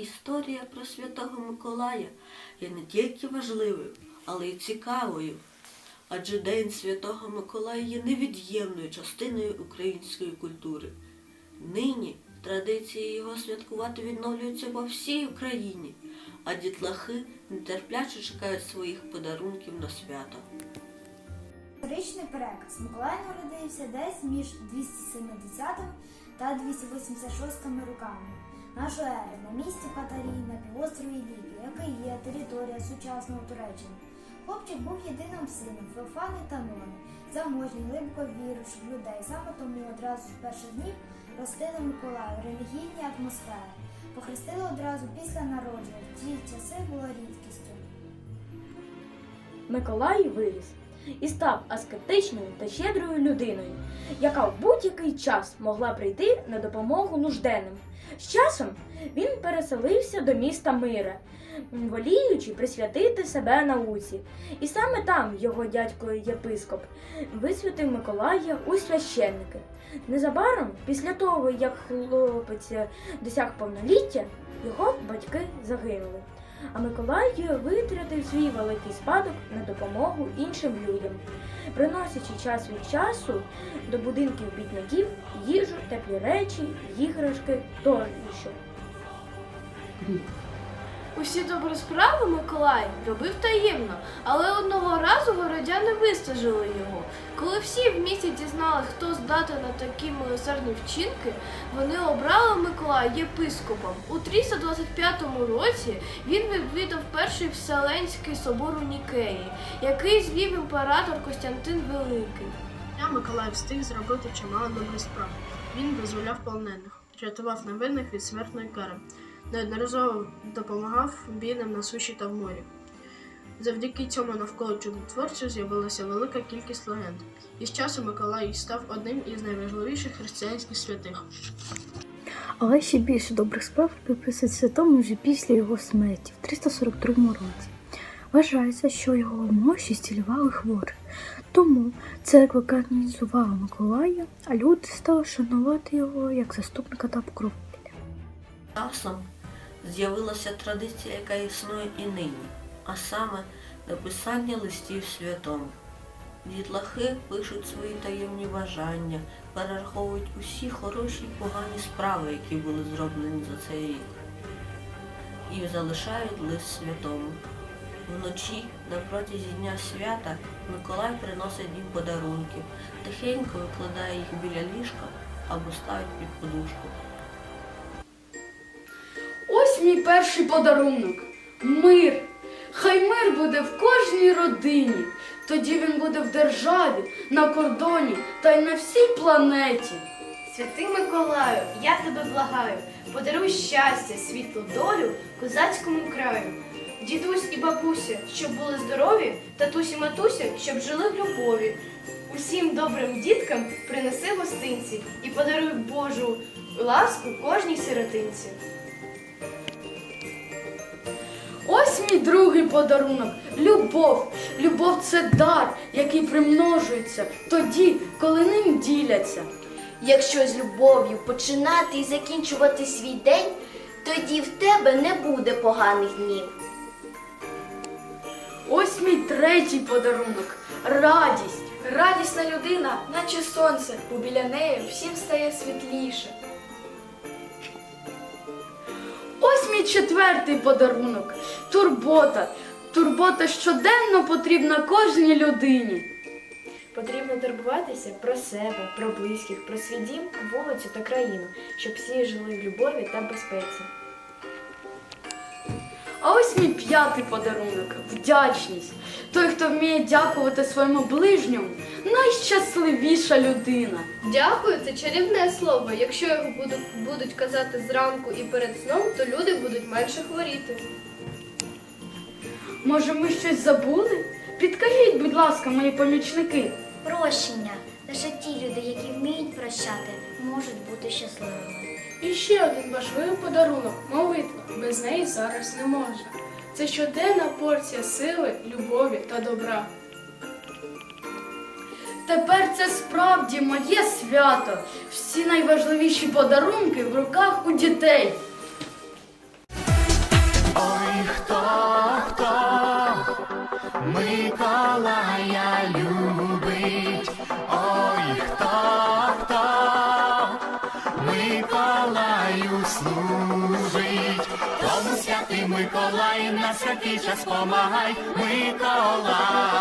Історія про Святого Миколая є не тільки важливою, але й цікавою. Адже День Святого Миколая є невід'ємною частиною української культури. Нині традиції його святкувати відновлюються по всій Україні, а дітлахи нетерпляче чекають своїх подарунків на свято. Історичний переказ. Миколай народився десь між 270 та 286 роками нашої ери на місці Патарі на півострові Лібі, який є територія сучасного Туреччини. Хлопчик був єдиним сином Феофани та Нони, заможній, глибоко віруючих людей. Саме тому одразу з перших днів ростили Миколаю в релігійній атмосфері. Похрестили одразу після народження. В ті часи було рідкістю. Миколай виріс і став аскетичною та щедрою людиною, яка в будь-який час могла прийти на допомогу нужденним. З часом він переселився до міста Мира, воліючи присвятити себе науці. І саме там його дядько єпископ висвятив Миколая у священники. Незабаром, після того, як хлопець досяг повноліття, його батьки загинули. А Миколай витратив свій великий спадок на допомогу іншим людям, приносячи час від часу до будинків бідняків їжу, теплі речі, іграшки тощо. Усі добрі справи Миколай робив таємно, але одного разу городяни вистежили його. Коли всі в місті дізнали, хто здатен на такі милосердні вчинки, вони обрали Миколая єпископом. У 325 році він відвідав перший Вселенський собор у Нікеї, який звів імператор Костянтин Великий. Я Миколай встиг зробити чимало добрих справ. Він визволяв полонених, рятував невинних від смертної кари, неодноразово допомагав бідним на суші та в морі. Завдяки цьому навколо чудотворців з'явилася велика кількість легенд. І з часом Миколай став одним із найважливіших християнських святих. Але ще більше добрих справ приписують святому вже після його смерті в 342 році. Вважається, що його мощі зцілювали хворих. Тому церква канонізувала Миколая, а люди стали шанувати його як заступника та покровителя. З'явилася традиція, яка існує і нині, а саме написання листів святому. Дітлахи пишуть свої таємні бажання, перераховують усі хороші і погані справи, які були зроблені за цей рік, і залишають лист святому. Вночі, на протязі дня свята, Миколай приносить їм подарунки, тихенько викладає їх біля ліжка або ставить під подушку. Мій перший подарунок мир. Хай мир буде в кожній родині. Тоді він буде в державі, на кордоні та й на всій планеті. Святий Миколаю, я тебе благаю, подаруй щастя, світлу долю козацькому краю. Дідусь і бабуся, щоб були здорові, татусь і матуся, щоб жили в любові. Усім добрим діткам принеси гостинці і подаруй Божу ласку кожній сиротинці. Мій другий подарунок любов. Любов це дар, який примножується тоді, коли ним діляться. Якщо з любов'ю починати і закінчувати свій день, тоді в тебе не буде поганих днів. Ось мій третій подарунок радість. Радісна людина, наче сонце, бо біля неї всім стає світліше. Мій четвертий подарунок турбота. Турбота щоденно потрібна кожній людині. Потрібно турбуватися про себе, про близьких, про свій дім, вулицю та країну, щоб всі жили в любові та безпеці. А ось мій п'ятий подарунок вдячність. Той, хто вміє дякувати своєму ближньому, найщасливіша людина. Дякую, це чарівне слово. Якщо його будуть, будуть казати зранку і перед сном, то люди будуть менше хворіти. Може, ми щось забули? Підкажіть, будь ласка, мої помічники. Прощення. Лише ті люди, які вміють прощати, можуть бути щасливими. І ще один важливий подарунок молитва. Без неї зараз не можна. Це щоденна порція сили, любові та добра. Тепер це справді моє свято. Всі найважливіші подарунки в руках у дітей. хто, хто Миколая любить, ой, служить, тому святий Миколай на святий час помагай, Миколає,